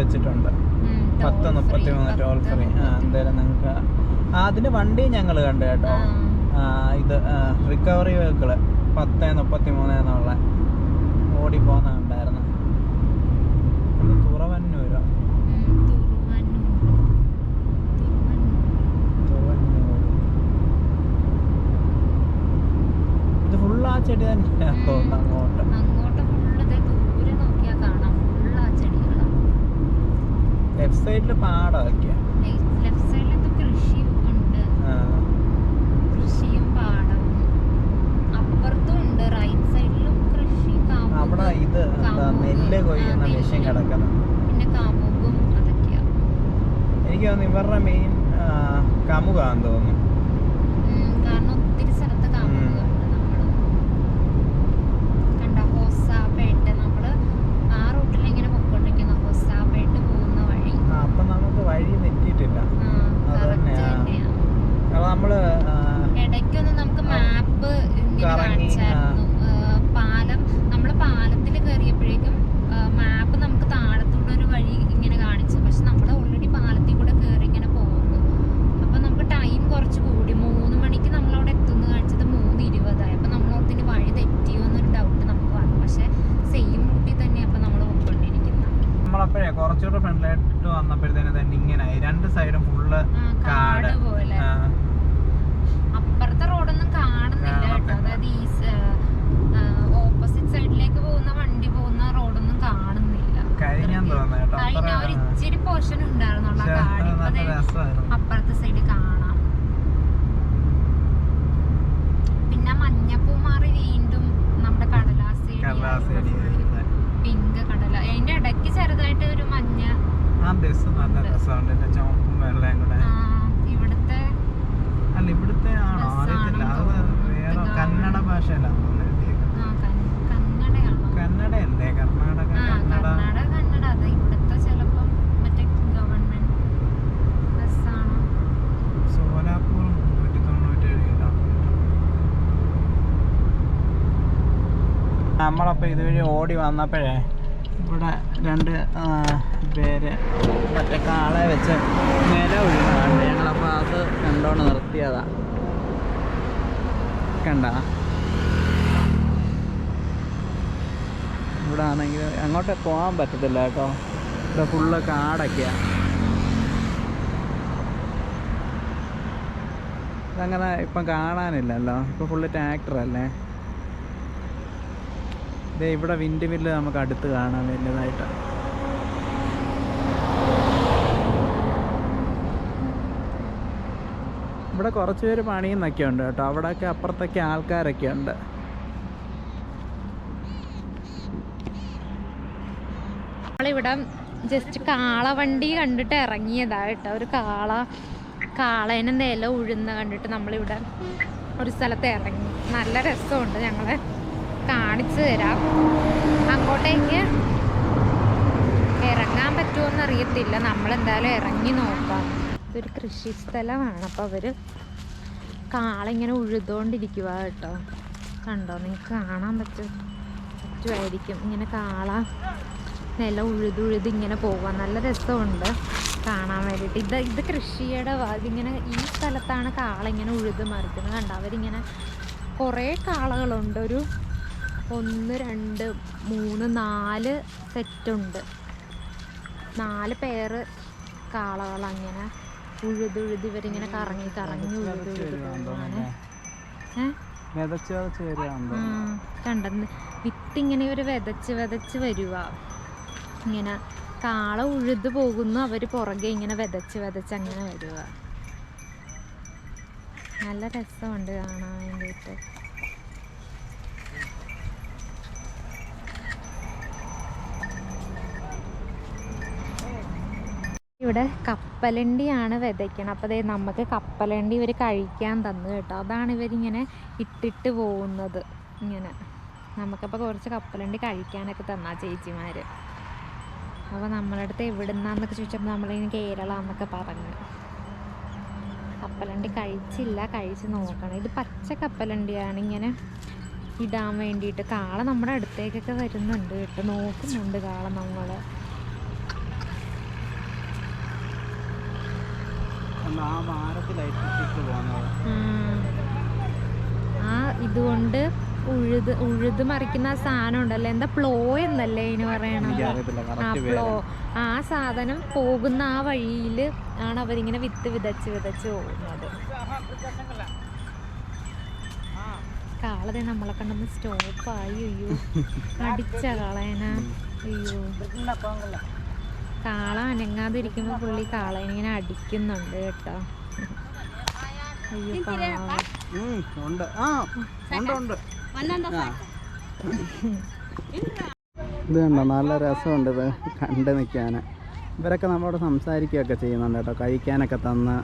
വെച്ചിട്ടുണ്ട്. പത്ത് മുപ്പത്തി മൂന്ന് ടോൾ ഫ്രീ എന്തായാലും നിങ്ങൾക്ക് അതിന് വണ്ടി ഞങ്ങൾ കണ്ടു കേട്ടോ. ഇത് റിക്കവറി വെഹിക്കിൾ പത്ത് മുപ്പത്തി മൂന്ന് എന്നുള്ള ഓടി പോകുന്ന ഉണ്ടായിരുന്നു ചെടി തന്നെയാ തോന്നാം സൈഡിൽ പാടമൊക്കെ കൃഷിയും അപ്പുറത്തും ഉണ്ട് റൈറ്റ് കൃഷി അവിടെ ഇത് നെല്ല് കൊയ്യുന്ന മെഷീൻ കിടക്കുന്നത്. പിന്നെ എനിക്ക് തോന്നുന്നു ഇവരുടെ മെയിൻ കാമുകാന്ന് തോന്നുന്നു. നമ്മൾ ഇടയ്ക്കൊന്ന് നമുക്ക് മാപ്പ് കാണിച്ചായിരുന്നു. പാലം നമ്മൾ പാലത്തിൽ കയറിയപ്പോഴേക്കും മാപ്പ് നമുക്ക് താഴത്തൂടെ ഒരു വഴി ഇങ്ങനെ കാണിച്ചു. പക്ഷെ നമ്മൾ ഓൾറെഡി പാലത്തിൽ കൂടെ കയറി ഇങ്ങനെ പോകുന്നു. അപ്പൊ നമുക്ക് ടൈം കുറച്ച് കൂടി. മൂന്ന് മണിക്ക് നമ്മൾ അവിടെ എത്തുന്നു കാണിച്ചത് മൂന്ന് ഇരുപതായി. അപ്പൊ നമ്മൾ ഓർത്തിന് വഴി തെറ്റിയോ എന്നൊരു ഡൗട്ട് നമുക്ക് വന്നു. പക്ഷെ സെയിം റൂട്ടിൽ തന്നെ അപ്പൊ നമ്മൾ പോയിക്കൊണ്ടിരിക്കുന്നത് നമ്മളപ്പോഴേ കുറച്ചുകൂടെ ഫ്രണ്ടിലായിട്ട് വന്നപ്പോഴത്തേന് തന്നെ ഇങ്ങനെ രണ്ട് സൈഡും ഫുള്ള് കാട്. പോലെ. ഞങ്ങളപ്പോൾ ഇതുവഴി ഓടി വന്നപ്പോഴേ ഇവിടെ രണ്ട് പേര് മറ്റേ കാളെ വെച്ച് നില ഒഴുകുന്നുണ്ട് ഞങ്ങളപ്പോൾ അത് കണ്ടോണ്ട് നിർത്തിയതാ. കണ്ട? ഇവിടെ ആണെങ്കിൽ അങ്ങോട്ട് പോകാൻ പറ്റത്തില്ല കേട്ടോ. ഇവിടെ ഫുള്ള് കാടൊക്കെയാണ് ഇതങ്ങനെ ഇപ്പം കാണാനില്ലല്ലോ. ഇപ്പം ഫുള്ള് ട്രാക്ടറല്ലേ ദേ ഇവിടെ വിൻഡ് മില്ല് നമുക്ക് അടുത്ത് കാണാം വലുതായിട്ട്. ഇവിടെ കുറച്ച് പേര് പണിയുന്നൊക്കെ ഉണ്ട് കേട്ടോ. അവിടെയൊക്കെ അപ്പുറത്തൊക്കെ ആൾക്കാരൊക്കെ ഉണ്ട്. നമ്മളിവിടെ ജസ്റ്റ് കാള വണ്ടി കണ്ടിട്ട് ഇറങ്ങിയതായിട്ട് ഒരു കാള കാളേനെ നില ഉഴുന്ന കണ്ടിട്ട് നമ്മളിവിടെ ഒരു സ്ഥലത്ത് ഇറങ്ങി. നല്ല രസമുണ്ട് ഞങ്ങളെ. കാണിച്ചു തരാം. അങ്ങോട്ടേക്ക് ഇറങ്ങാൻ പറ്റുമോന്ന് അറിയത്തില്ല നമ്മളെന്തായാലും ഇറങ്ങി നോക്കാം. ഇതൊരു കൃഷി സ്ഥലമാണ്. അപ്പോൾ അവർ കാളിങ്ങനെ ഉഴുതുകൊണ്ടിരിക്കുക കേട്ടോ. കണ്ടോ? നിങ്ങൾക്ക് കാണാൻ പറ്റും പറ്റുമായിരിക്കും ഇങ്ങനെ കാള നില ഉഴുതുഴുത് ഇങ്ങനെ പോവാൻ നല്ല രസമുണ്ട് കാണാൻ വേണ്ടിയിട്ട് ഇത് ഇത് കൃഷിയുടെ ഇതിങ്ങനെ ഈ സ്ഥലത്താണ് കാള ഇങ്ങനെ ഉഴുത് മറിക്കുന്നത്. കണ്ടോ? അവരിങ്ങനെ കുറേ കാളകളുണ്ട്. ഒരു ഒന്ന് രണ്ട് മൂന്ന് നാല് സെറ്റുണ്ട്. നാല് പേര് കാളകൾ അങ്ങനെ ഉഴുതുഴുത് ഇവരിങ്ങനെ കറങ്ങി കറങ്ങി ഉഴുതുഴുത് ഏഹ് തോന്നുന്നു. കണ്ടെന്ന്. വിത്തിങ്ങനെ ഇവർ വിതച്ച് വിതച്ച് വരുക ഇങ്ങനെ കാള ഉഴുത് പോകുന്നു അവർ പുറകെ ഇങ്ങനെ വിതച്ച് വിതച്ച് അങ്ങനെ വരുക നല്ല രസമുണ്ട് കാണാൻ വേണ്ടിയിട്ട്. ഇവിടെ കപ്പലണ്ടിയാണ് വിതയ്ക്കണം. അപ്പോൾ ദേ നമുക്ക് കപ്പലണ്ടി ഇവർ കഴിക്കാൻ തന്നു കേട്ടോ. അതാണ് ഇവരിങ്ങനെ ഇട്ടിട്ട് പോകുന്നത്. ഇങ്ങനെ. നമുക്കപ്പോൾ കുറച്ച് കപ്പലണ്ടി കഴിക്കാനൊക്കെ തന്നാ ചേച്ചിമാർ അപ്പോൾ നമ്മളടുത്ത് എവിടുന്നാന്നൊക്കെ ചോദിച്ചപ്പോൾ നമ്മളിങ്ങനെ കേരള എന്നൊക്കെ പറഞ്ഞു. കപ്പലണ്ടി കഴിച്ചില്ല. കഴിച്ച് നോക്കണം. ഇത് പച്ച കപ്പലണ്ടിയാണ്. ഇങ്ങനെ ഇടാൻ വേണ്ടിയിട്ട് കാള നമ്മുടെ അടുത്തേക്കൊക്കെ വരുന്നുണ്ട് കേട്ടോ. നോക്കുന്നുണ്ട് കാള നമ്മളെ. ആ ഭാരത്തിലായിട്ട് ഇട്ടിട്ട് പോകുന്നത് ആ ഇതുകൊണ്ട് ഉഴുത് ഉഴുത് മറിക്കുന്ന ആ സാധനം ഉണ്ടല്ലോ? എന്താ പ്ലോ എന്നല്ലേ ഇതിന് പറയണത്? ആ പ്ലോ. ആ സാധനം പോകുന്ന ആ വഴിയിൽ ആണ് അവരിങ്ങനെ വിത്ത് വിതച്ച് വിതച്ച് പോകുന്നത്. കാളതെ നമ്മളെ കണ്ടൊന്ന് സ്റ്റോപ്പായി. അയ്യോ. അടിച്ച കാളേന. അയ്യോ. കാള അനങ്ങാതിരിക്കുമ്പോൾ പുള്ളി കാളേനെ ഇങ്ങനെ അടിക്കുന്നുണ്ട് കേട്ടോ. അയ്യോ ഉണ്ട്. ആ ഉണ്ട് ഉണ്ട്. ആ. ഇത് കണ്ടോ നല്ല രസമുണ്ട് ഇത് കണ്ട് നിൽക്കാൻ ഇവരൊക്കെ നമ്മളോട് സംസാരിക്കുകയൊക്കെ ചെയ്യുന്നുണ്ട് കേട്ടോ കഴിക്കാനൊക്കെ തന്ന്.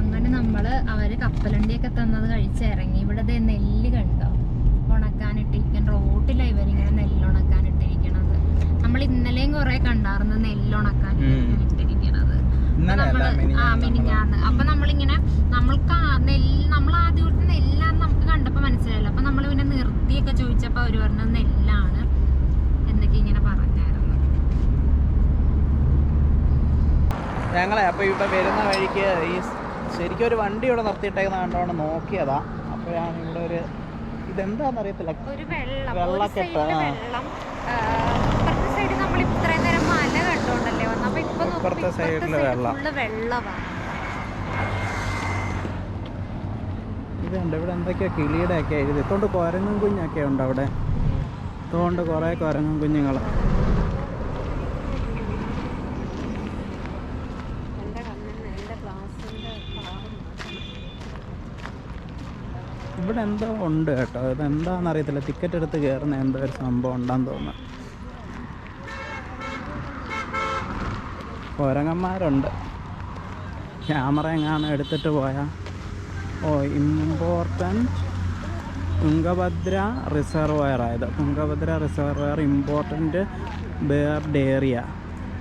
അങ്ങനെ നമ്മൾ അവർ കപ്പലണ്ടിയൊക്കെ തന്നത് കഴിച്ചിറങ്ങി ഇവിടെ ദേ നെല്ല് കണ്ടോ ഉണക്കാനിട്ടിരിക്കാൻ റോട്ടിലാണ് ഇവരിങ്ങനെ നെല്ല് ഉണക്കാനിട്ടിരിക്കണത് നമ്മൾ ഇന്നലെയും കുറെ കണ്ടാർന്ന് നെല്ല് ഉണക്കാൻ ഉം. ഇട്ടിരിക്കണത് ഇന്നലെ അല്ല നമ്മൾ ആ മിനിഞ്ഞാന്ന്. അപ്പൊ നമ്മളിങ്ങനെ നമ്മൾക്ക് നെല്ല് നമ്മൾ ആദ്യം ഇവിടുത്തെ നെല്ലാന്ന് നമുക്ക് കണ്ടപ്പോ മനസ്സിലായില്ല. അപ്പൊ നമ്മൾ പിന്നെ നിർത്തിയൊക്കെ ചോദിച്ചപ്പോ അവർ പറഞ്ഞത് നെല്ലാണ് എന്നൊക്കെ ഇങ്ങനെ പറഞ്ഞായിരുന്നു. ഞങ്ങളെ അപ്പൊ ഇവിടെ വരുന്ന വഴിക്ക് ഈ ശരിക്കും ഒരു വണ്ടി ഇവിടെ നിർത്തിയിട്ടേക്കുന്ന കണ്ടോണ്ട് നോക്കിയതാ. അപ്പോഴാണ് ഇവിടെ ഒരു ഇതെന്താന്ന് അറിയത്തില്ല ഒരു വെള്ളം. ഒരു വെള്ളക്കെട്ട്, ആ. വെള്ളം. ആ, നമ്മൾ ഇത്രയും ഇപ്പുറത്തെ സൈഡിൽ സൈഡ് വെള്ളം. ഇതുണ്ട് ഇവിടെ എന്തൊക്കെയാ കിളിയുടെ ഒക്കെ എഴുതി ഇതുകൊണ്ട് കുരങ്ങും കുഞ്ഞൊക്കെ ഉണ്ട് അവിടെ? ഇതുകൊണ്ട് കുറേ കുരങ്ങും കുഞ്ഞുങ്ങൾ ഇവിടെ എന്തോ ഉണ്ട് കേട്ടോ. ഇത് എന്താണെന്ന് അറിയത്തില്ല ടിക്കറ്റ് എടുത്ത് കയറുന്ന എന്തോ ഒരു സംഭവം ഉണ്ടെന്ന് തോന്നുന്നു. കുരങ്ങന്മാരുണ്ട്. ക്യാമറ എങ്ങാണ് എടുത്തിട്ട് പോയാൽ ഓ ഇമ്പോർട്ടന്റ് തുംഗഭദ്ര റിസർവയർ ആയത്. Tungabhadra reservoir important bird area.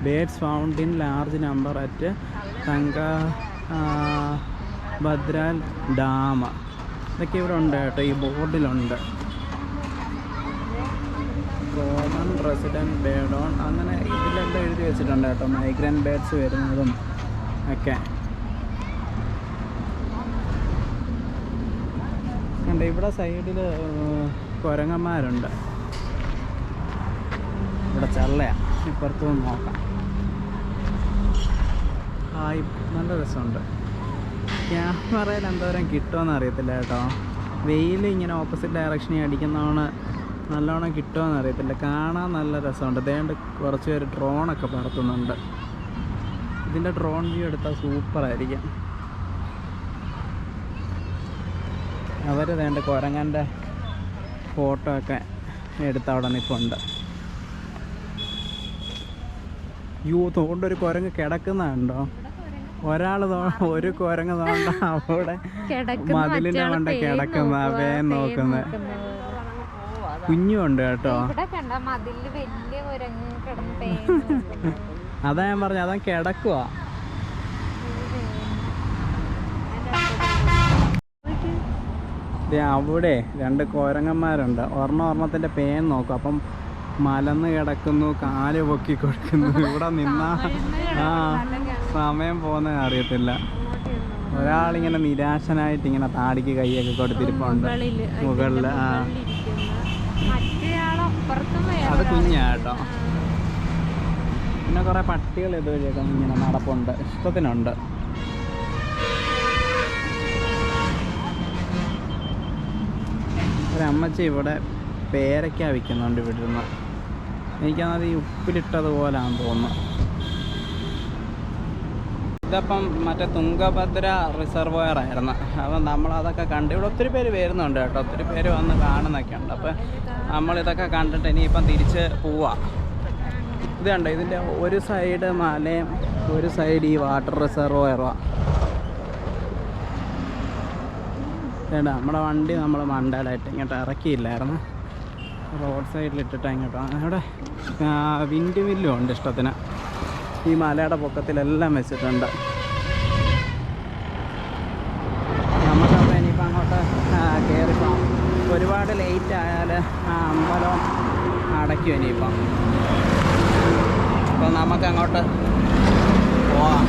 Birds found in large number at Tungabhadra dam. ഇതൊക്കെ ഇവിടെ ഉണ്ട് കേട്ടോ. ഈ ബോർഡിലുണ്ട്. കോമൺ റെസിഡന്റ് ബേഡ് ഓൺ അങ്ങനെ ഇതിലെല്ലാം എഴുതി വെച്ചിട്ടുണ്ട് കേട്ടോ. മൈഗ്രന്റ് ബേഡ്സ് വരുന്നതും ഒക്കെ. കണ്ട ഇവിടെ സൈഡിൽ കുരങ്ങന്മാരുണ്ട്. ഇവിടെ ചള്ളയാണ് ഇപ്പുറത്തു നിന്ന് നോക്കാം. ഹായ് നല്ല രസമുണ്ട്. ക്യാമറയിൽ എന്തോരം കിട്ടുമെന്ന് അറിയത്തില്ല കേട്ടോ. വെയിൽ ഇങ്ങനെ ഓപ്പോസിറ്റ് ഡയറക്ഷനിൽ അടിക്കുന്നതാണ് നല്ലോണം കിട്ടുമെന്ന് അറിയത്തില്ല. കാണാൻ നല്ല രസമുണ്ട്. അതേണ്ട് കുറച്ച് പേര് ഡ്രോണൊക്കെ പറത്തുന്നുണ്ട്. ഇതിന്റെ ഡ്രോൺ വ്യൂ എടുത്താൽ സൂപ്പറായിരിക്കും. അവർ വേണ്ട കുരങ്ങന്റെ ഫോട്ടോ ഒക്കെ എടുത്ത് അവിടെ നിൽപ്പുണ്ട് യൂ തോണ്ടൊരു കുരങ്ങ് കിടക്കുന്നുണ്ടോ ഒരാൾ ഒരു കുരങ്ങ് തോണ്ട അവിടെ മതിലിന്റെ കൊണ്ട് കിടക്കുന്ന അവയെ നോക്കുന്നത് കുഞ്ഞുണ്ട് കേട്ടോ. അതാ ഞാൻ പറഞ്ഞു അതാ കിടക്കുക അവിടെ രണ്ട് കോരങ്ങന്മാരുണ്ട്. ഒരെണ്ണം ഒരെണ്ണത്തിന്റെ പേൻ നോക്കും. അപ്പം മലന്ന് കിടക്കുന്നു കാൽ പൊക്കി കൊടുക്കുന്നു. ഇവിടെ നിന്നാ ആ സമയം പോകുന്ന അറിയത്തില്ല. ഒരാളിങ്ങനെ നിരാശനായിട്ട് ഇങ്ങനെ താടിക്ക് കൈയൊക്കെ കൊടുത്തിരിപ്പുണ്ട്. മുകളിൽ ആ. അത് കുഞ്ഞാട്ടോ. പിന്നെ കുറെ പട്ടികൾ ഇതുവഴിയൊക്കെ ഇങ്ങനെ നടപ്പുണ്ട്. ഇഷ്ടത്തിനുണ്ട്. ഒരമ്മച്ചി ഇവിടെ പേരയ്ക്ക വിൽക്കുന്നുണ്ട് ഇവിടെ ഇരുന്ന് എനിക്കത് ഈ ഉപ്പിലിട്ടതുപോലാന്ന് തോന്നുന്നു. ഇതപ്പം മറ്റേ തുങ്കഭദ്ര റിസർവോയർ ആയിരുന്നു. അപ്പം നമ്മളതൊക്കെ കണ്ട് ഇവിടെ ഒത്തിരി പേര് വരുന്നുണ്ട് കേട്ടോ. ഒത്തിരി പേര് വന്ന് കാണുന്നൊക്കെ ഉണ്ട്. അപ്പം നമ്മളിതൊക്കെ കണ്ടിട്ട് ഇനിയിപ്പം തിരിച്ച് പോവാം. ഇത് കണ്ടോ? ഇതിന്റെ ഒരു സൈഡ് മലയും ഒരു സൈഡ് ഈ വാട്ടർ റിസർവോയറുമാണ് വേണ്ട നമ്മുടെ വണ്ടി നമ്മൾ മണ്ടയിലായിട്ട് ഇങ്ങോട്ട് ഇറക്കിയില്ലായിരുന്നു. റോഡ് സൈഡിൽ ഇട്ടിട്ട് ഇങ്ങോട്ട് അവിടെ വിൻഡ് മില്ലും ഉണ്ട് ഇഷ്ടത്തിന്. ഈ മലയുടെ പൊക്കത്തിലെല്ലാം വെച്ചിട്ടുണ്ട്. നമുക്കപ്പോൾ ഇനിയിപ്പോൾ അങ്ങോട്ട് കയറിപ്പോൾ ഒരുപാട് ലേറ്റ് ആയാൽ ആ അമ്പലം അടയ്ക്കും ഇനിയിപ്പം. അപ്പോൾ നമുക്കങ്ങോട്ട് പോവാം.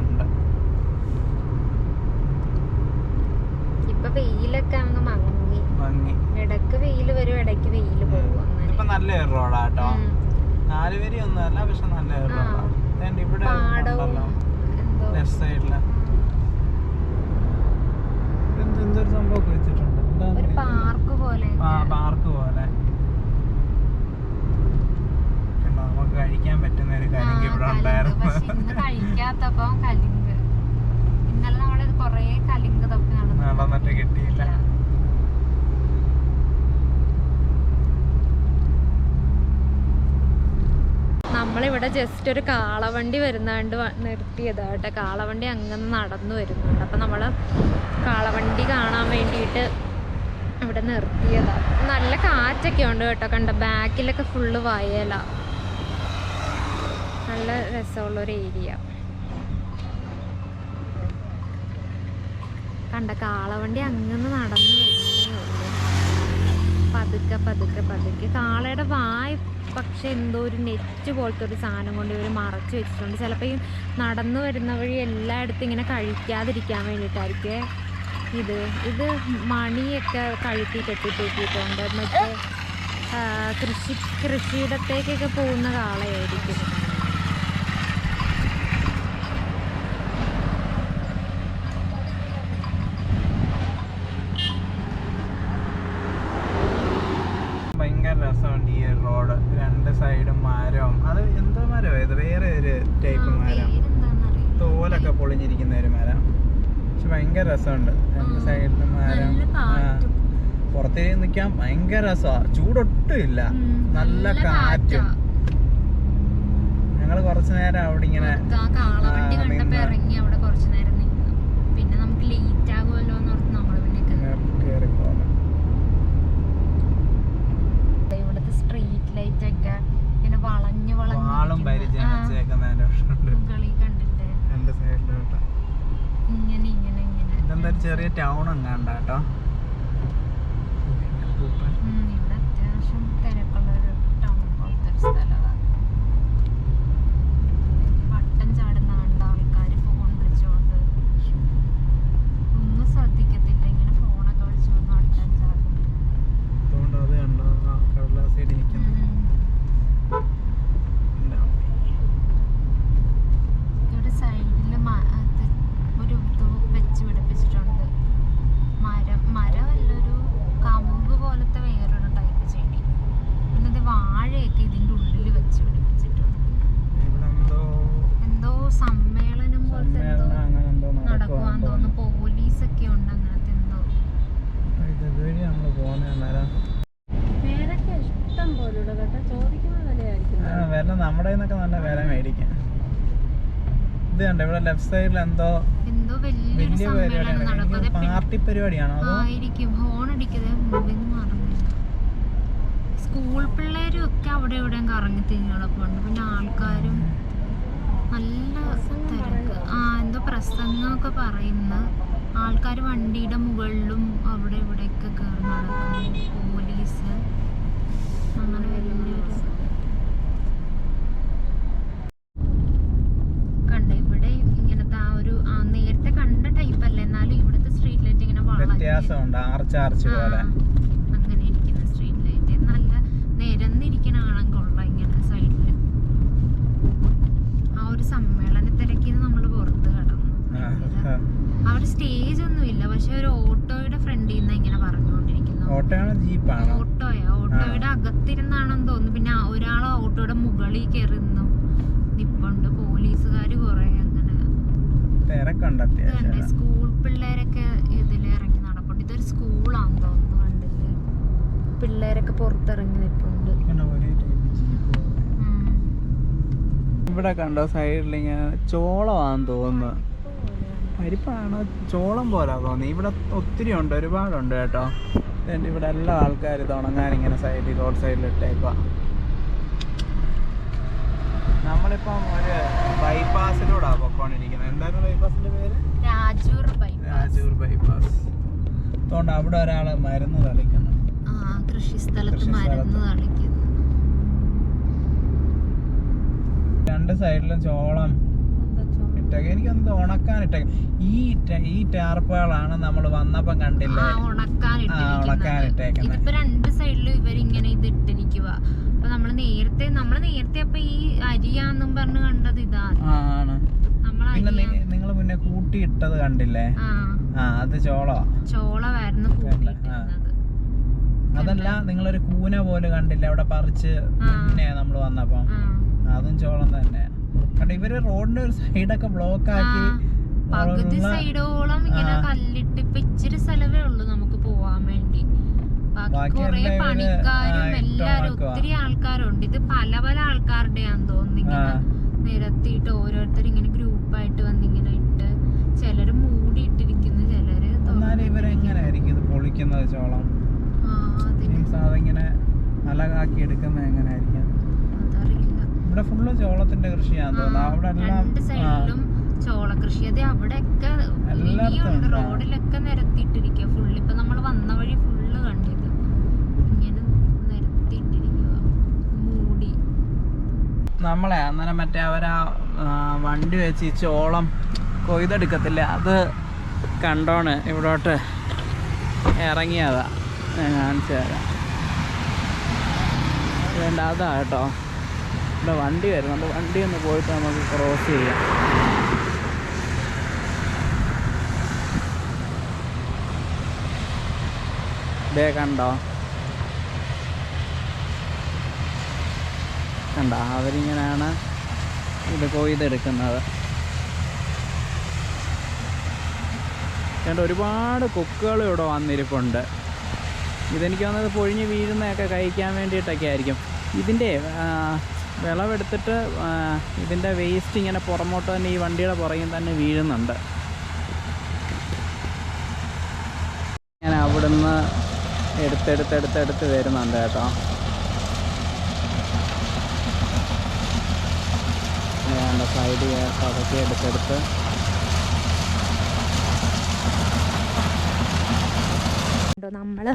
ഉണ്ട് വരും പോകും നല്ല റോഡാട്ടോ റോഡാ കേട്ടോ നാല് വരി ഒന്നും അല്ല പക്ഷെ നല്ല റോഡാ ഇവിടെ സൈഡിൽ അറിയത്തില്ല. പാർക്ക് പോലെ ആ പാർക്ക് പോലെ കണ്ടോ നമുക്ക് കഴിക്കാൻ പറ്റുന്ന ഒരു കരിങ്ക് ഇവിടെ ഉണ്ടായിരുന്നു കഴിക്കാത്തപ്പം കലിങ്ക്. ഇന്നലെ നമ്മളിത് കൊറേ കലിങ്ക് തപ്പി നടന്നു. നടന്നിട്ട് കിട്ടിയില്ല. നമ്മളിവിടെ ജസ്റ്റ് ഒരു കാളവണ്ടി വരുന്നാണ്ട് വ- നിർത്തിയതാ കേട്ടോ. കാളവണ്ടി അങ്ങനെ നടന്നു വരുന്നുണ്ട്. അപ്പം നമ്മൾ കാളവണ്ടി കാണാൻ വേണ്ടിയിട്ട് ഇവിടെ നിർത്തിയതാ. നല്ല കാറ്റൊക്കെ ഉണ്ട് കേട്ടോ. കണ്ട? ബാക്കിലൊക്കെ ഫുള്ള് വയല. നല്ല രസമുള്ളൊരു ഏരിയ. കണ്ട കാളവണ്ടി അങ്ങനെ നടന്നു പതുക്കെ പതുക്കെ പതുക്കെ. കാളയുടെ വായ പക്ഷെ എന്തോ ഒരു നെറ്റ് പോലത്തെ ഒരു സാധനം കൊണ്ട് ഇവർ മറച്ചു വെച്ചിട്ടുണ്ട്. ചിലപ്പോൾ ഈ നടന്നു വരുന്ന വഴി എല്ലായിടത്തും ഇങ്ങനെ കഴിക്കാതിരിക്കാൻ വേണ്ടിയിട്ടായിരിക്കും ഇത്. ഇത് മണിയൊക്കെ കഴുത്തി കെട്ടിത്തൂക്കിയിട്ടുണ്ട്. മറ്റേ കൃഷി കൃഷിയിടത്തേക്കൊക്കെ പോകുന്ന കാളയായിരിക്കും ഭയങ്കര രസമുണ്ട് ഈ റോഡ് രണ്ട് സൈഡും മരവും അത് എന്തോ മരമോ ഇത് വേറെ ഒരു ടൈപ്പ് ആ, മരം പേരെന്താന്നറിയില്ല. തോലൊക്കെ പൊളിഞ്ഞിരിക്കുന്ന ഒരു മരം പക്ഷെ ഭയങ്കര രസമുണ്ട് രണ്ട് ആ. സൈഡിലും മരം നല്ല ആ. കാറ്റും. പുറത്തേക്ക് നിൽക്കാൻ ഭയങ്കര രസമാണ് ചൂടൊട്ടും ഇല്ല. നല്ല കാറ്റും. ഞങ്ങൾ ഞങ്ങൾ കുറച്ചു നേരം അവിടെ ഇങ്ങനെ പിന്നെ നമുക്ക് ലേറ്റ് ആകുമല്ലോ എന്ന് ഓർത്ത് നമ്മൾ പിന്നെ ഇവിടുത്തെ സ്ട്രീറ്റ് ലൈറ്റ് ഒക്കെ വളഞ്ഞു വളഞ്ഞു കണ്ടിട്ട് ഇതെന്താ ചെറിയ ടൗൺ എങ്ങാണ്ട കേട്ടോ ഉം, ഇവിടെ അത്യാവശ്യം തിരക്കുള്ള ഒരു ടൗൺ പോലത്തെ ഒരു സ്ഥലമാണ് വട്ടം ചാടുന്ന കണ്ട ആൾക്കാർ ഫോൺ വിളിച്ചുകൊണ്ട് ഒന്നും ശ്രദ്ധിക്കത്തില്ല ഇങ്ങനെ ഫോണൊക്കെ വിളിച്ചുകൊണ്ട് വട്ടം ചാടും അതുകൊണ്ട് അത് കണ്ടോ ആ കടലാസൈഡ് നിൽക്കുന്നു ഇവിടെ സൈഡിൽ ഒരു ഇത് വെച്ച് പിടിപ്പിച്ചിട്ടുണ്ട്. മരം ഒരു കമുക് പോലത്തെ വേറൊരു ടൈപ്പ് ചെടി പിന്നെ ഇത് വാഴയൊക്കെ ഇതിന്റെ ഉള്ളിൽ വെച്ച് പിടിപ്പിച്ചിട്ടുണ്ട്. എന്തോ സമ്മേളനം പോലത്തെ എന്തോ നടക്കുവാന്ന് തോന്നുന്നു. പോലീസൊക്കെ ഉണ്ട് അങ്ങനത്തെ എന്തോ. ഇഷ്ടം കേട്ടോ. ചോദിക്കുന്ന വിലയായിരിക്കും. ആ, വില നമ്മുടെ നിന്നൊക്കെ നല്ല വില മേടിക്കാം. ഇത് കണ്ടോ? ഇവിടെ ലെഫ്റ്റ് സൈഡിൽ എന്തോ എന്തോ വലിയ പരിപാടിയാണ്. പാർട്ടി പരിപാടിയാണോ? ആയിരിക്കും. ഹോൺ അടിക്കുന്നത് സ്കൂൾ പിള്ളേരും ഒക്കെ അവിടെ ഇവിടെയും കറങ്ങി തിരിഞ്ഞ് ഉണ്ട് പിന്നെ ആൾക്കാരും നല്ല തിരക്ക്. ആ എന്തോ പ്രസംഗമൊക്കെ പറയുന്ന. ആൾക്കാർ വണ്ടിയുടെ മുകളിലും അവിടെ ഇവിടെയൊക്കെ കയറി നടക്കുന്നു. പോലീസ്. അങ്ങനെ വലിയൊരു കണ്ട? ഇവിടെ ഇങ്ങനത്തെ ആ ഒരു നേരത്തെ കണ്ട ടൈപ്പ് അല്ല. എന്നാലും ഇവിടുത്തെ സ്ട്രീറ്റ് ലൈറ്റ് ഇങ്ങനെ വളരെ വ്യത്യാസമുണ്ട്. ആർച്ച് ആർച്ച് പോലെ അങ്ങനെ ഇരിക്കുന്ന സ്ട്രീറ്റ് ലൈറ്റ് നല്ല നിരന്നിരിക്കണ കാണാൻ കൊള്ളാം ഇങ്ങനെ സൈഡിൽ ആ ഒരു സമ്മേളനത്തിലേക്ക് നമ്മൾ പുറത്ത് കടന്നു. അവിടെ സ്റ്റേജ് ഒന്നും ഇല്ല. പക്ഷെ ഒരു ഓട്ടോയുടെ ഫ്രണ്ടിൽ നിന്ന് ഇങ്ങനെ പറഞ്ഞുകൊണ്ടിരിക്കുന്നു ഓട്ടോയാ. ഓട്ടോയുടെ അകത്തിരുന്നാണെന്ന് തോന്നുന്നു. പിന്നെ ഒരാൾ ഓട്ടോയുടെ മുകളിൽ കയറി നിന്നു നിപ്പുണ്ട്. പോലീസുകാർ കുറെ അങ്ങനെ സ്കൂൾ പിള്ളേരൊക്കെ ഇതിൽ ഇറങ്ങി നടപ്പുണ്ട്. ഇതൊരു സ്കൂളാന്ന് തോന്നുന്നു കണ്ടില്ലേ? പിള്ളേരൊക്കെ പുറത്തിറങ്ങി നിൽപ്പുണ്ട് കണ്ടോ, ഒരേ type ജീപ്പ് പോലെ. ഉം. ഇവിടെ കണ്ടോ സൈഡിൽ ഇങ്ങനെ ചോളമാണെന്ന് തോന്നുന്നു. പരിപ്പാണ്? ചോളം പോലാ തോന്നി ഇവിടെ ഒത്തിരി ഉണ്ട് ഒരുപാടുണ്ട് കേട്ടോ. എന്നിട്ട് ഇവിടെ എല്ലാ ആൾക്കാർ ഇത് ഇങ്ങനെ സൈഡിൽ റോഡ് സൈഡിൽ ഇട്ടേക്കുക നമ്മളിപ്പം ഒരു ബൈപ്പാസിലൂടെ പൊക്കോണ്ടിരിക്കുന്നത്. എന്തായിരുന്നു ബൈപ്പാസിന്റെ പേര്? രാജൂർ രാജൂർ ബൈപ്പാസ്. അതുകൊണ്ട് അവിടെ ഒരാൾ മരുന്ന് തളിക്കുന്നു. കൃഷി സ്ഥലത്ത്. മരുന്ന് തളിക്കുന്നു. രണ്ട് സൈഡിലും ചോളം. ഇട്ടേക്ക്. എനിക്കൊന്ന് ഉണക്കാൻ ഇട്ടേക്ക്. ഈ ഈ ടാർപ്പുകളാണ് നമ്മൾ വന്നപ്പം കണ്ടില്ല? ഉണക്കാൻ ഉണക്കാൻ രണ്ട് സൈഡിലും ഇവരിങ്ങനെ ഇത് ഇട്ടിരിക്കുക അപ്പൊ നമ്മൾ നേരത്തെ നമ്മൾ നേരത്തെ അപ്പൊ ഈ അരിയാന്നും പറഞ്ഞ് കണ്ടത് ഇതാണ് പിന്നെ നിങ്ങൾ മുന്നേ കൂട്ടിയിട്ടത് കണ്ടില്ലേ? ആ. അത് ചോള. ചോളമായിരുന്നു കൂട്ടിയിട്ടിരുന്നത്. അതല്ല നിങ്ങളൊരു കൂന പോലെ കണ്ടില്ല? അവിടെ പറിച്ച് പിന്നെ നമ്മൾ വന്നപ്പോ. അതും ചോളം തന്നെ. കണ്ട ഇവർ റോഡിന്റെ ഒരു സൈഡൊക്കെ ബ്ലോക്ക് ആക്കി പകുതി സൈഡോളം ഇങ്ങനെ കല്ലിട്ട് ഇപ്പൊ ഇച്ചിരി സ്ഥലമേ ഉള്ളൂ നമുക്ക് പോവാൻ വേണ്ടി. കൊറേ പണിക്കാരും എല്ലാരും ഒത്തിരി ആൾക്കാരുണ്ട്. ഇത് പല പല ആൾക്കാരുടെയാന്ന് തോന്നുന്നു. ഇങ്ങനെ. നിരത്തിയിട്ട് ഓരോരുത്തർ ഇങ്ങനെ ഗ്രൂപ്പായിട്ട് വന്നിങ്ങനെ ഇട്ട് ചിലര് മൂടിയിട്ടിരിക്കുന്നു ചിലര് പൊളിക്കുന്നത് ചോളം? ആ അതിന്. മീൻസ് അതിങ്ങനെ അലകാക്കി എടുക്കുന്നത് എങ്ങനെയായിരിക്കും? ഇവിടെ ഫുള്ള് ചോളത്തിന്റെ കൃഷിയാന്ന് തോന്നുന്നു. അവിടെ എല്ലാം ചോള കൃഷി. അത് അവിടെയൊക്കെ റോഡിലൊക്കെ നിരത്തിയിട്ടിരിക്കുക ഫുള്ള് ഇപ്പൊ നമ്മൾ വന്ന വഴി ഫുള്ള് കണ്ടിട്ട് ഇങ്ങനെ നിരത്തിയിട്ടിരിക്കുക മൂടി. നമ്മളെ അന്നേരം മറ്റേ അവരാ വണ്ടി വെച്ച് ഈ ചോളം കൊയ്തെടുക്കത്തില്ല. അത് കണ്ടോണ് ഇവിടോട്ട് ഇറങ്ങിയതാ. ഞാൻ കാണിച്ചു തരാം. വേണ്ട അതാ കേട്ടോ. ഇവിടെ വണ്ടി വരുന്നുണ്ട് വണ്ടി ഒന്ന് പോയിട്ട് നമുക്ക് ക്രോസ് ചെയ്യാം. ദേ കണ്ടോ? കണ്ട? അവരിങ്ങനെയാണ് ഇത് കൊയ്തെടുക്കുന്നത് കണ്ട? ഒരുപാട് കൊക്കുകൾ ഇവിടെ വന്നിരിപ്പുണ്ട്. ഇതെനിക്ക് തോന്നുന്നത് പൊഴിഞ്ഞ് വീഴുന്നതൊക്കെ കഴിക്കാൻ വേണ്ടിയിട്ടൊക്കെ ആയിരിക്കും ഇതിന്റെ വിളവെടുത്തിട്ട് ഇതിന്റെ വേസ്റ്റ് ഇങ്ങനെ പുറമോട്ട് തന്നെ ഈ വണ്ടിയുടെ പുറകിൽ തന്നെ വീഴുന്നുണ്ട്. ഇങ്ങനെ അവിടുന്ന് എടുത്തെടുത്തെടുത്തെടുത്ത് വരുന്നുണ്ട് കേട്ടോ. സൈഡ് അതൊക്കെ എടുത്തെടുത്ത്. നമ്മൾ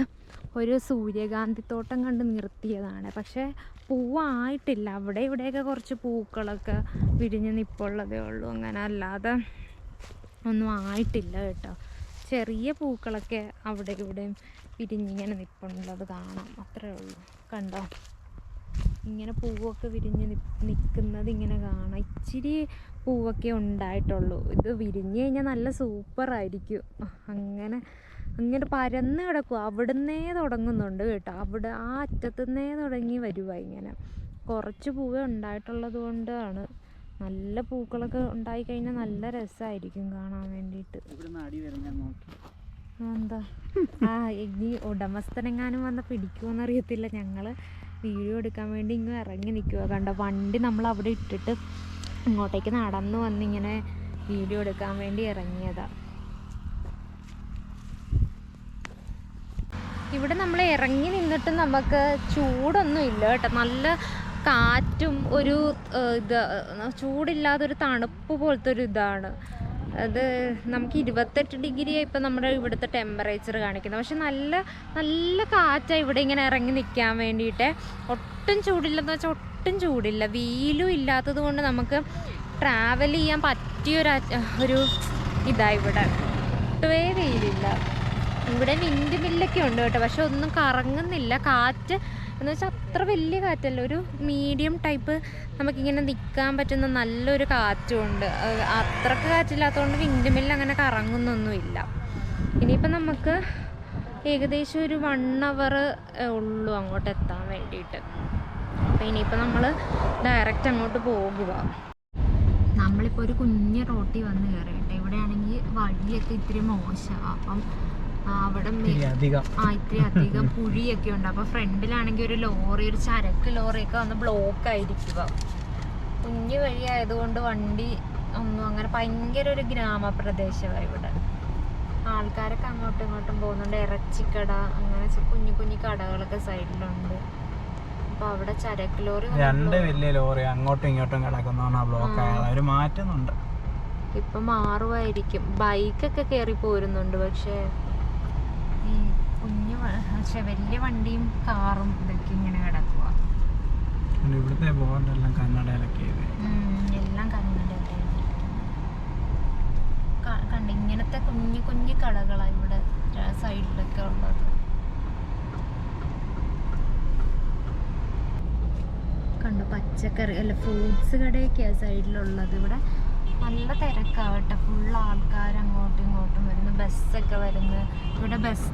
ഒരു സൂര്യകാന്തി തോട്ടം കണ്ട് നിർത്തിയതാണ്. പക്ഷേ പൂവായിട്ടില്ല. അവിടെ ഇവിടെയൊക്കെ കുറച്ച് പൂക്കളൊക്കെ വിരിഞ്ഞ് നിപ്പുള്ളതേ ഉള്ളൂ. അങ്ങനെ അല്ലാതെ ഒന്നും ആയിട്ടില്ല കേട്ടോ. ചെറിയ പൂക്കളൊക്കെ അവിടെ ഇവിടെയും വിരിഞ്ഞിങ്ങനെ നിപ്പുള്ളത് കാണാം. അത്രേ ഉള്ളൂ. കണ്ടോ? ഇങ്ങനെ പൂവൊക്കെ വിരിഞ്ഞ് നിൽക്കുന്നത് ഇങ്ങനെ കാണാം. ഇച്ചിരി പൂവൊക്കെ ഉണ്ടായിട്ടുള്ളൂ. ഇത് വിരിഞ്ഞ് കഴിഞ്ഞാൽ നല്ല സൂപ്പറായിരിക്കും. അങ്ങനെ അങ്ങനെ പരന്ന് കിടക്കും അവിടുന്നേ തുടങ്ങുന്നുണ്ട് കേട്ടോ. അവിടെ ആ അറ്റത്തുനിന്നേ തുടങ്ങി വരുക ഇങ്ങനെ. കുറച്ച് പൂവേ ഉണ്ടായിട്ടുള്ളത് കൊണ്ടാണ്. നല്ല പൂക്കളൊക്കെ ഉണ്ടായി കഴിഞ്ഞാൽ നല്ല രസമായിരിക്കും കാണാൻ വേണ്ടിയിട്ട്. എന്താ ആ ഇനി ഉടമസ്ഥനെങ്ങാനും വന്ന് പിടിക്കുമോന്ന് അറിയത്തില്ല ഞങ്ങൾ വീഡിയോ എടുക്കാൻ വേണ്ടി ഇങ്ങ് ഇറങ്ങി നിൽക്കുക കണ്ട വണ്ടി നമ്മൾ അവിടെ ഇട്ടിട്ട് ഇങ്ങോട്ടേക്ക് നടന്നു വന്നിങ്ങനെ വീഡിയോ എടുക്കാൻ വേണ്ടി ഇറങ്ങിയതാ. ഇവിടെ നമ്മൾ ഇറങ്ങി നിന്നിട്ട് നമുക്ക് ചൂടൊന്നും ഇല്ല കേട്ടോ. നല്ല കാറ്റും ഒരു ഇത് ചൂടില്ലാതൊരു തണുപ്പ് പോലത്തെ ഒരു ഇതാണ്. അത് നമുക്ക് ഇരുപത്തെട്ട് ഡിഗ്രിയാണ് ഇപ്പം നമ്മുടെ ഇവിടുത്തെ ടെമ്പറേച്ചർ കാണിക്കുന്നത്. പക്ഷെ നല്ല നല്ല കാറ്റാണ് ഇവിടെ ഇങ്ങനെ ഇറങ്ങി നിൽക്കാൻ വേണ്ടിയിട്ട്. ഒട്ടും ചൂടില്ലെന്ന് വെച്ചാൽ ഒട്ടും ചൂടില്ല. വെയിലും ഇല്ലാത്തത് കൊണ്ട് നമുക്ക് ട്രാവൽ ചെയ്യാൻ പറ്റിയൊരു ഒരു ഇതാ ഇവിടെ. ഒട്ടുമേ വെയിലില്ല. ഇവിടെ വിൻഡ് മില്ലൊക്കെ ഉണ്ട് കേട്ടോ. പക്ഷെ ഒന്നും കറങ്ങുന്നില്ല. കാറ്റ് എന്ന് വെച്ചാൽ അത്ര വലിയ കാറ്റല്ല. ഒരു മീഡിയം ടൈപ്പ് നമുക്കിങ്ങനെ നിൽക്കാൻ പറ്റുന്ന നല്ലൊരു കാറ്റുമുണ്ട് അത്രയ്ക്ക് കാറ്റില്ലാത്തതുകൊണ്ട് വിൻഡ് മില്ല് അങ്ങനെ കറങ്ങുന്നൊന്നുമില്ല. ഇനിയിപ്പം നമുക്ക് ഏകദേശം ഒരു വൺ അവർ ഉള്ളൂ അങ്ങോട്ട് എത്താൻ വേണ്ടിയിട്ട്. അപ്പം ഇനിയിപ്പോൾ നമ്മൾ ഡയറക്റ്റ് അങ്ങോട്ട് പോകുക. നമ്മളിപ്പോൾ ഒരു കുഞ്ഞ് റോട്ടിൽ വന്ന് കയറിയിട്ട് ഇവിടെയാണെങ്കിൽ വഴിയൊക്കെ ഇത്തിരി മോശമാണ്. അപ്പം അവിടെ ആ ഇത്തിരി അധികം കുഴിയൊക്കെ ഉണ്ട്. അപ്പൊ ഫ്രണ്ടിലാണെങ്കിൽ ഒരു ലോറി ഒരു ചരക്ക് ലോറിയൊക്കെ വന്ന് ബ്ലോക്ക് ആയിരിക്കുക. കുഞ്ഞു വഴി ആയതുകൊണ്ട് വണ്ടി ഒന്നും അങ്ങനെ ഭയങ്കര ഒരു ഗ്രാമപ്രദേശമാണ് ഇവിടെ. ആൾക്കാരൊക്കെ അങ്ങോട്ടും ഇങ്ങോട്ടും പോകുന്നുണ്ട്. ഇറച്ചിക്കട അങ്ങനെ കുഞ്ഞു കുഞ്ഞു കടകളൊക്കെ സൈഡിലുണ്ട്. അപ്പൊ അവിടെ ചരക്ക് ലോറി രണ്ട് വലിയ ലോറി അങ്ങോട്ടും ഇങ്ങോട്ടും കിടക്കുന്നതാണ് ബ്ലോക്ക് ആയത്. മാറ്റുന്നുണ്ട്. ഇപ്പൊ മാറുമായിരിക്കും ബൈക്കൊക്കെ കേറി പോരുന്നുണ്ട് പക്ഷെ പക്ഷെ വലിയ വണ്ടിയും കാറും ഇതൊക്കെ ഇങ്ങനെ കിടക്കുക ഇവിടുത്തെ ബോർഡെല്ലാം കന്നഡയിലൊക്കെ എല്ലാം കന്നഡ കണ്ട് ഇങ്ങനത്തെ കുഞ്ഞു കുഞ്ഞു കടകളാണ് ഇവിടെ സൈഡിലൊക്കെ ഉള്ളത്. കണ്ടു പച്ചക്കറി അല്ല ഫ്രൂട്ട്സ് കടയൊക്കെയാ സൈഡിലുള്ളത് ഇവിടെ. നല്ല തിരക്കാവട്ടെ ഫുൾ ആൾക്കാർ അങ്ങോട്ടും ഇങ്ങോട്ടും വരുന്നു. ബസ്സൊക്കെ വരുന്നു. ഇവിടെ ബസ്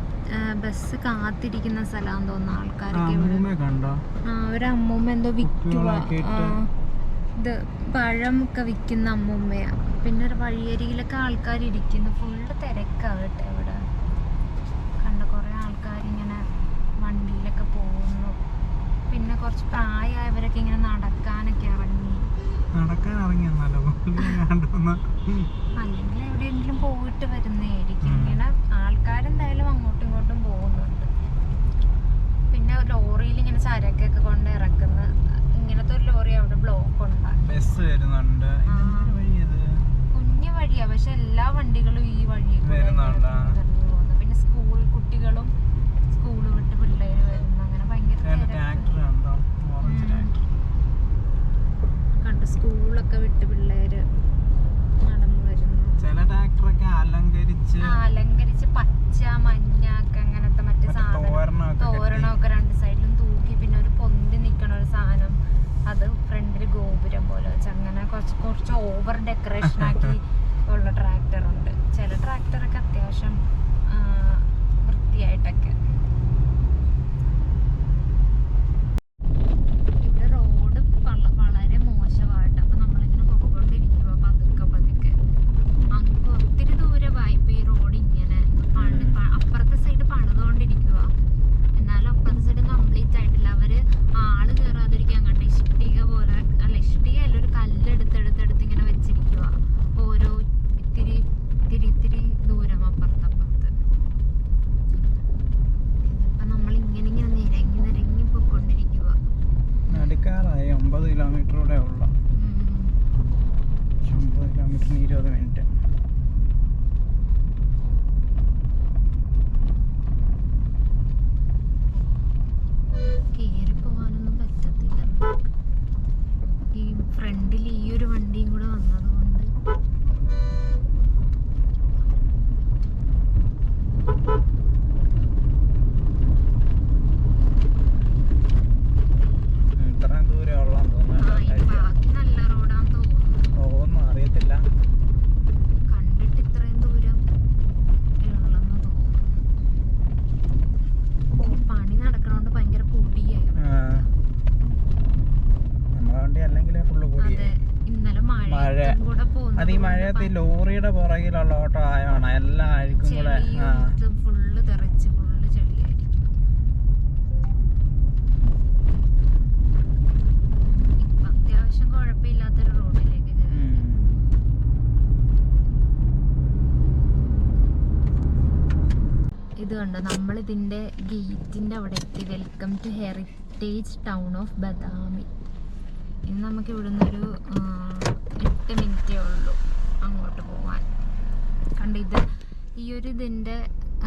ബസ് കാത്തിരിക്കുന്ന സ്ഥലം തോന്നുന്നു ആൾക്കാരൊക്കെ ഒരു അമ്മൂമ്മ എന്തോ വിൽക്കുക. ഇത് പഴമൊക്കെ വിൽക്കുന്ന അമ്മൂമ്മയാ. പിന്നെ ഒരു വഴിയരികിലൊക്കെ ആൾക്കാർ ഇരിക്കുന്നു ഫുള്ള് തിരക്കാവട്ടെ ഇവിടെ. കണ്ട കുറേ ആൾക്കാർ ഇങ്ങനെ വണ്ടിയിലൊക്കെ പോകുന്നു. പിന്നെ കുറച്ച് പ്രായമായവരൊക്കെ ഇങ്ങനെ നടക്കാനൊക്കെ ഇറങ്ങി. നടക്കാൻ ഇറങ്ങി അല്ലെങ്കിൽ എവിടെയെങ്കിലും പോയിട്ട് വരുന്നതായിരിക്കും. ഇങ്ങനെ ആൾക്കാരെന്തായാലും അങ്ങോട്ടും ഇങ്ങോട്ടും പോകുന്നുണ്ട്. പിന്നെ ലോറിയിൽ ഇങ്ങനെ ചരക്കൊക്കെ കൊണ്ട് ഇറക്കുന്ന ഇങ്ങനത്തെ ഒരു ലോറി അവിടെ ബ്ലോക്ക് ബസ് വരുന്നുണ്ട്. കുഞ്ഞു വഴിയാ. പക്ഷെ എല്ലാ വണ്ടികളും ഈ വഴി പോകുന്നു. പിന്നെ സ്കൂൾ കുട്ടികളും സ്കൂൾ വിട്ട് പിള്ളേര് വരുന്നു. അങ്ങനെ ഭയങ്കര കണ്ടു സ്കൂളൊക്കെ വിട്ട് പിള്ളേര് ചില ട്രാക്ടറൊക്കെ അലങ്കരിച്ച് അലങ്കരിച്ച് പച്ച മഞ്ഞ ഒക്കെ അങ്ങനത്തെ മറ്റേ സാധനം. തോരണമൊക്കെ രണ്ട് സൈഡിലും തൂക്കി പിന്നെ ഒരു പൊന്തി നിൽക്കണ ഒരു സാധനം. അത് ഫ്രണ്ടിൽ ഗോപുരം പോലെ വെച്ച് അങ്ങനെ കുറച്ച് കുറച്ച് ഓവർ ഡെക്കറേഷൻ ആക്കി ഉള്ള ട്രാക്ടർ ഉണ്ട്. ചില ട്രാക്ടറൊക്കെ അത്യാവശ്യം വൃത്തിയായിട്ടൊക്കെ ഇവിടെ റോഡ് വളരെ മോശമായിട്ട് അപ്പൊ നമ്മളിങ്ങനെ പൊക്കോണ്ടിരിക്കുക പതുക്കെ പതുക്കെ അങ്ങ് ഒത്തിരി ദൂരമായി ഇപ്പൊ ഈ റോഡ് ഇങ്ങനെ പണി പ- അപ്പുറത്തെ സൈഡ് പണിതുകൊണ്ടിരിക്കുക എന്നാലും അപ്പുറത്തെ സൈഡ് കംപ്ലീറ്റ് ആയിട്ടില്ല അവർ ആൾ കയറാതിരിക്കാൻ കണ്ട ഇഷ്ടിക പോലെ അല്ല ഇഷ്ടിക അല്ല ഒരു കല്ല് എടുത്തെടുത്തെടുത്ത് ഇങ്ങനെ വെച്ചിരിക്കുക ഓരോ ഇത്തിരി ഇത്തിരി ഇത്തിരി ദൂരം അപ്പുറത്തപ്പുറത്ത് ഇപ്പൊ നമ്മൾ ഇങ്ങനെ ഇങ്ങനെ നിരങ്ങി നിരങ്ങി പൊക്കോണ്ടിരിക്കുക അടുക്കാറായി ഒമ്പത് കിലോമീറ്ററൂടെ ഉള്ള ഒമ്പത് കിലോമീറ്ററിന് ഇരുപത് മിനിറ്റ് കേറി പോകാനൊന്നും പറ്റത്തില്ല ഈ ഫ്രണ്ടിൽ ഈ ഒരു വണ്ടിയും കൂടെ വന്നതുകൊണ്ട് ഇത്രയും ദൂരം ഉള്ളതെന്ന് ആ ഈ തോന്നുന്നു ബാക്കി നല്ല റോഡാന്ന് തോന്നുന്നു ഒന്നും അറിയത്തില്ല കണ്ടിട്ട് ഇത്രയും ദൂരം ഉള്ളെന്ന് തോന്നുന്നു ഓ പണി നടക്കണോണ്ട് ഭയങ്കര പൊടിയായി ആ. നമ്മളെ വണ്ടി അല്ലെങ്കിൽ ഫുള്ള് അതെ കൂടിയായി ഇന്നലെ മഴ. മഴ കൂടെ അത് ഈ മഴയത്ത് ഈ ലോറിയുടെ പുറകിലുള്ള ഓട്ടോ ആയതാണ് എല്ലാ അഴുക്കും കൂടെ ആ. ഫുള്ള് തെറിച്ച് ഫുള്ള് ചെളിയായിരിക്കും. ഇപ്പൊ അത്യാവശ്യം കുഴപ്പമില്ലാത്തൊരു റോഡിലേക്ക് ഇത് കണ്ടോ? നമ്മൾ ഇതിന്റെ ഗേറ്റിന്റെ അവിടെ എത്തി. Welcome to heritage town of Badami ഇന്ന് നമുക്ക് ഇവിടുന്ന് ഒരു എട്ട് മിനിറ്റേ ഉള്ളൂ. കണ്ട ഇത് ഈ ഒരു ഇതിന്റെ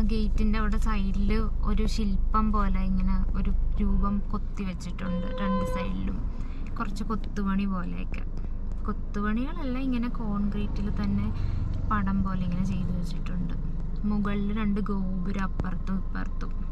ഗേറ്റിന്റെ അവിടെ സൈഡിൽ ഒരു ശില്പം പോലെ ഇങ്ങനെ ഒരു രൂപം കൊത്തി വെച്ചിട്ടുണ്ട്. രണ്ട് സൈഡിലും കുറച്ച് കൊത്തുപണി പോലെയൊക്കെ. കൊത്തുപണികളല്ല ഇങ്ങനെ കോൺക്രീറ്റിൽ തന്നെ പടം പോലെ ഇങ്ങനെ ചെയ്തു വെച്ചിട്ടുണ്ട്. മുകളിൽ രണ്ട് ഗോപുരം അപ്പുറത്തും ഇപ്പുറത്തും.